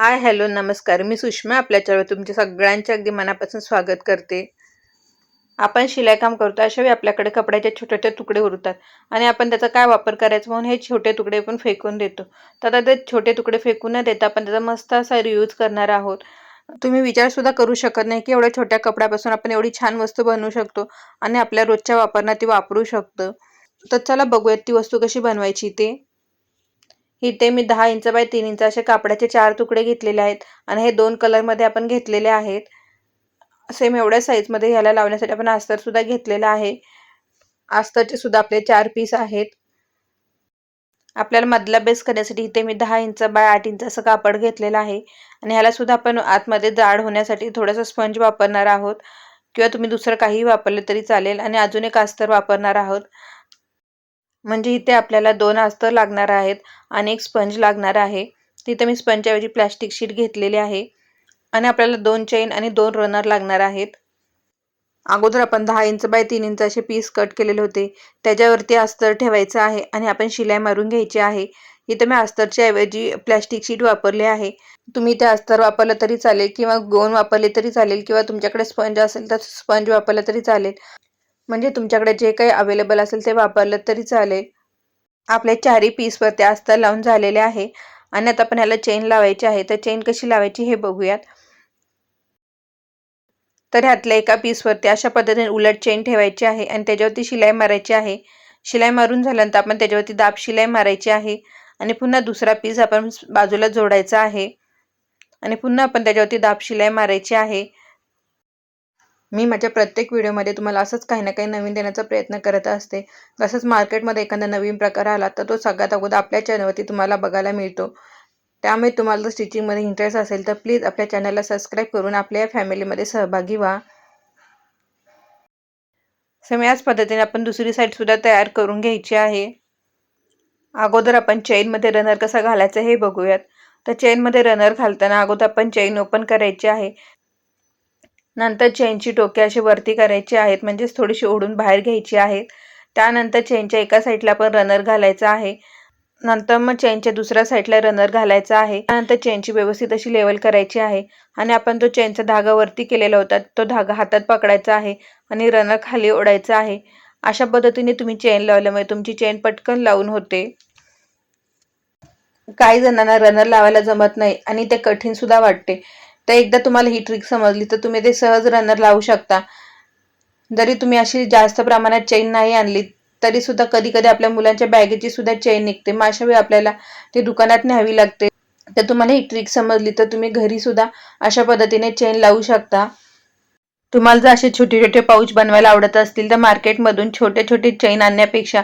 Hi hello नमस्कार. मी सुषमा आपल्या चॅनलवर तुमच्या सगळ्यांचे अगदी मनापासून स्वागत करते. आपण शिलाईकाम करतो अशा वेळी आपल्याकडे कपड्याचे छोटे छोटे तुकडे उरतात आणि आपण त्याचा काय वापर करायचा म्हणून हे छोटे तुकडे पण फेकून देतो. तर आता ते छोटे तुकडे फेकून न देता आपण त्याचा मस्त असा रियूज करणार आहोत. तुम्ही विचारसुद्धा करू शकत नाही की एवढ्या छोट्या कपड्यापासून आपण एवढी छान वस्तू बनवू शकतो आणि आपल्या रोजच्या वापरण्यात ती वापरू शकतो. तर चला बघूयात ती वस्तू कशी बनवायची ते. इथे मी दहा इंच बाय तीन इंच असे कापडाचे चार तुकडे घेतलेले आहेत आणि हे दोन कलरमध्ये आपण घेतलेले आहेत. सेम एवढ्या साईजमध्ये ह्याला लावण्यासाठी आपण अस्तरसुद्धा घेतलेला आहे. अस्तरचे सुद्धा आपले चार पीस आहेत. आपल्याला मधला बेस करण्यासाठी इथे मी दहा इंच बाय आठ इंच असं कापड घेतलेलं आहे. आणि ह्याला सुद्धा आपण आतमध्ये जाड होण्यासाठी थोडंसं स्पंज वापरणार आहोत. किंवा तुम्ही दुसरं काही वापरलं तरी चालेल. आणि अजून एक अस्तर वापरणार आहोत. म्हणजे इथे आपल्याला दोन अस्तर लागणार आहेत आणि एक स्पंज लागणार आहे. तिथे मी स्पंजऐवजी प्लॅस्टिक शीट घेतलेली आहे आणि आपल्याला दोन चेन आणि दोन रनर लागणार आहेत. अगोदर आपण दहा इंच बाय तीन इंच असे पीस कट केलेले होते. त्याच्यावरती अस्तर ठेवायचं आहे आणि आपण शिलाई मारून घ्यायची आहे. इथं मी अस्तरच्या ऐवजी प्लॅस्टिक शीट वापरले आहे. तुम्ही ते अस्तर वापरलं तरी चालेल किंवा गोन वापरले तरी चालेल किंवा तुमच्याकडे स्पंज असेल तर स्पंज वापरलं तरी चालेल. म्हणजे तुमच्याकडे जे काही अवेलेबल असेल ते वापरलं तरी चालेल. आपले चारही पीसवर ते अस्तर लावून झालेले आहे. आणि आता आपण ह्याला चेन लावायची आहे. तर चेन कशी लावायची हे बघूयात. तर ह्यातल्या एका पीसवरती अशा पद्धतीने उलट चेन ठेवायची आहे. आणि त्याच्यावरती शिलाई मारायची आहे. शिलाई मारून झाल्यानंतर आपण त्याच्यावरती दाब शिलाई मारायची आहे. आणि पुन्हा दुसरा पीस आपण बाजूला जोडायचा आहे. आणि पुन्हा आपण त्याच्यावरती दाब शिलाई मारायची आहे. मी माझ्या प्रत्येक व्हिडिओमध्ये तुम्हाला असंच काही ना काही नवीन देण्याचा प्रयत्न करत असते. तसंच मार्केटमध्ये एखादा नवीन प्रकार आला तर तो सगळ्यात अगोदर आपल्या चॅनलवरती तुम्हाला बघायला मिळतो. त्यामुळे तुम्हाला जर स्टिचिंगमध्ये इंटरेस्ट असेल तर प्लीज आपल्या चॅनलला सबस्क्राईब करून आपल्या फॅमिलीमध्ये सहभागी व्हा. सेम याच पद्धतीने आपण दुसरी साईडसुद्धा तयार करून घ्यायची आहे. अगोदर आपण चेनमध्ये रनर कसा घालायचा हे बघूयात. तर चेनमध्ये रनर घालताना अगोदर आपण चेन ओपन करायची आहे. नंतर चेनची टोके अशी वरती करायची आहेत म्हणजेच थोडीशी ओढून बाहेर घ्यायची आहेत. त्यानंतर चेनच्या एका साईडला पण रनर घालायचा आहे. नंतर मग चेनच्या दुसऱ्या साईडला रनर घालायचा आहे. त्यानंतर चेनची व्यवस्थित अशी लेवल करायची आहे आणि आपण तो चेनचा धागा वरती केलेला होता तो धागा हातात पकडायचा आहे आणि रनर खाली ओढायचा आहे. अशा पद्धतीने तुम्ही चेन लावल्यामुळे तुमची चेन पटकन लावून होते. काही जणांना रनर लावायला जमत नाही आणि ते कठीण सुद्धा वाटते. तर एकदा तुम्हाला ही ट्रिक समजली तर तुम्ही ते सहज रनर लावू शकता. जरी तुम्ही अशी जास्त प्रमाणात चेन नाही आणली तरी सुद्धा कधी कधी आपल्या मुलांच्या बॅगेची सुद्धा चेन निघते. मग अशा वेळी आपल्याला ती दुकानात न्यावी लागते. तर तुम्हाला ही ट्रिक समजली तर तुम्ही घरी सुद्धा अशा पद्धतीने चेन लावू शकता. तुम्हाला जर असे छोटे छोटे पाऊच बनवायला आवडत असतील तर मार्केटमधून छोटे छोटे चेन आणण्यापेक्षा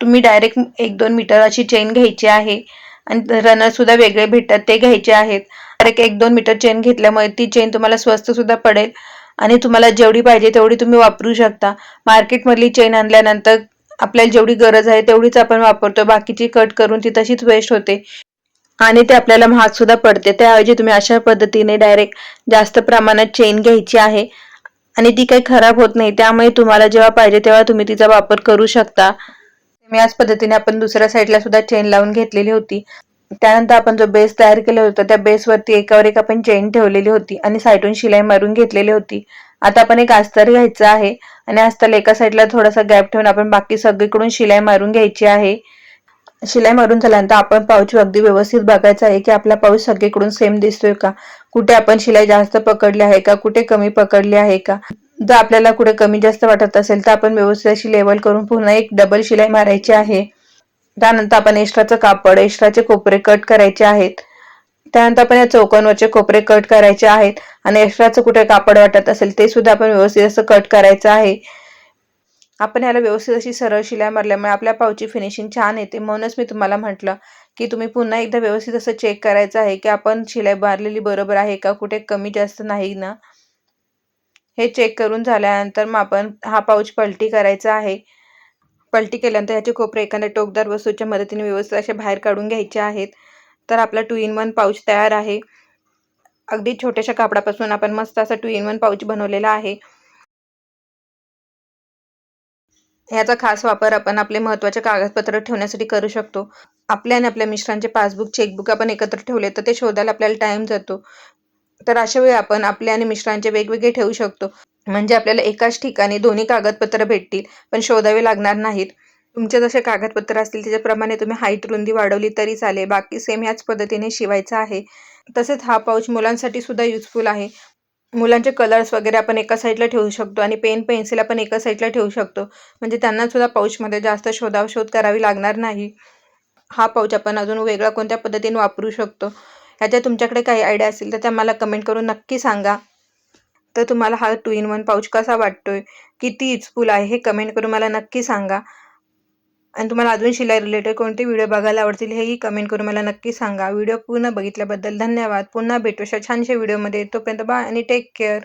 तुम्ही डायरेक्ट एक दोन मीटर अशी चेन घ्यायची आहे. आणि रनर सुद्धा वेगळे भेटतात ते घ्यायचे आहेत. एक एक दोन मीटर चेन घेतल्यामुळे ती चेन तुम्हाला स्वस्त सुद्धा पडेल आणि तुम्हाला जेवढी पाहिजे तेवढी तुम्ही वापरू शकता. मार्केटमधली चेन आणल्यानंतर आपल्याला जेवढी गरज आहे तेवढीच आपण वापरतो. बाकीची कट करून ती तशीच वेस्ट होते. आणि ते आपल्याला महाग सुद्धा पडते. त्याऐवजी तुम्ही अशा पद्धतीने डायरेक्ट जास्त प्रमाणात चेन घ्यायची आहे आणि ती काही खराब होत नाही. त्यामुळे तुम्हाला जेव्हा पाहिजे तेव्हा तुम्ही तिचा वापर करू शकता. याच पद्धतीने आपण दुसऱ्या साईडला सुद्धा चेन लावून घेतलेली होती. त्यानंतर आपण जो बेस तयार केला होता त्या बेसवरती एकावर एक आपण चेन ठेवलेली होती आणि साईडून शिलाई मारून घेतलेली होती. आता आपण एक अस्तर घ्यायचं आहे आणि अस्तर एका साईडला थोडासा गॅप ठेवून आपण बाकी सगळीकडून शिलाई मारून घ्यायची आहे. शिलाई मारून झाल्यानंतर आपण पाऊच अगदी व्यवस्थित बघायचं आहे की आपला पाऊच सगळीकडून सेम दिसतोय का? कुठे आपण शिलाई जास्त पकडली आहे का? कुठे कमी पकडली आहे का? जर आपल्याला कुठे कमी जास्त वाटत असेल तर आपण व्यवस्थित अशी लेवल करून पुन्हा एक डबल शिलाई मारायची आहे. त्यानंतर आपण एक्स्ट्राचं कापड एक्स्ट्राचे कोपरे कट करायचे आहेत. त्यानंतर आपण या चौकांवरचे कोपरे कट करायचे आहेत आणि एक्स्ट्राचं कुठे कापड वाटत असेल ते सुद्धा आपण व्यवस्थित असं कट करायचं आहे. आपण याला व्यवस्थित अशी सरळ शिलाई मारल्यामुळे आपल्या पावची फिनिशिंग छान येते. म्हणूनच मी तुम्हाला म्हटलं की तुम्ही पुन्हा एकदा व्यवस्थित असं चेक करायचं आहे की आपण शिलाई मारलेली बरोबर आहे का कुठे कमी जास्त नाही ना. हे चेक करून झाल्यानंतर मग आपण हा पाऊच पलटी करायचा आहे. पलटी केल्यानंतर ह्याचे कोपरे एखाद्या टोकदार वस्तूच्या मदतीने व्यवस्थित असे बाहेर काढून घ्यायचे आहेत. तर आपला टू इन वन पाऊच तयार आहे. अगदी छोट्याशा कापडापासून आपण मस्त असा टू इन वन पाऊच बनवलेला आहे. ह्याचा खास वापर आपण आपले महत्त्वाचे कागदपत्र ठेवण्यासाठी करू शकतो. आपल्या आणि आपल्या मिस्टरांचे पासबुक चेकबुक आपण एकत्र ठेवले तर ते शोधायला आपल्याला टाईम जातो. तर अशा वेळी आपण आपले आणि मिश्रांचे वेगवेगळे ठेवू शकतो. म्हणजे आपल्याला एकाच ठिकाणी दोन्ही कागदपत्र भेटतील पण शोधावे लागणार नाहीत. तुमचे जसे कागदपत्र असतील त्याच्याप्रमाणे तुम्ही हाईट रुंदी वाढवली तरी चालेल. बाकी सेम ह्याच पद्धतीने शिवायचं आहे. तसेच हा पाऊच मुलांसाठी सुद्धा युजफुल आहे. मुलांचे कलर्स वगैरे आपण एका साईडला ठेवू शकतो आणि पेन पेन्सिल आपण एका साईडला ठेवू शकतो. म्हणजे त्यांना सुद्धा पाऊचमध्ये जास्त शोधावशोध करावी लागणार नाही. हा पाऊच आपण अजून वेगळा कोणत्या पद्धतीने वापरू शकतो? ह्याच्या तुमच्याकडे काही आयडिया असतील तर त्या मला कमेंट करून नक्की सांगा. तर तुम्हाला हा टू इन वन पाऊच कसा वाटतोय? किती युजफुल आहे हे कमेंट करून मला नक्की सांगा. आणि तुम्हाला अजून शिलाई रिलेटेड कोणते व्हिडिओ बघायला आवडतील हेही कमेंट करून मला नक्की सांगा. व्हिडिओ पूर्ण बघितल्याबद्दल धन्यवाद. पुन्हा भेटू अशा छानशा व्हिडिओमध्ये तोपर्यंत बाय आणि टेक केअर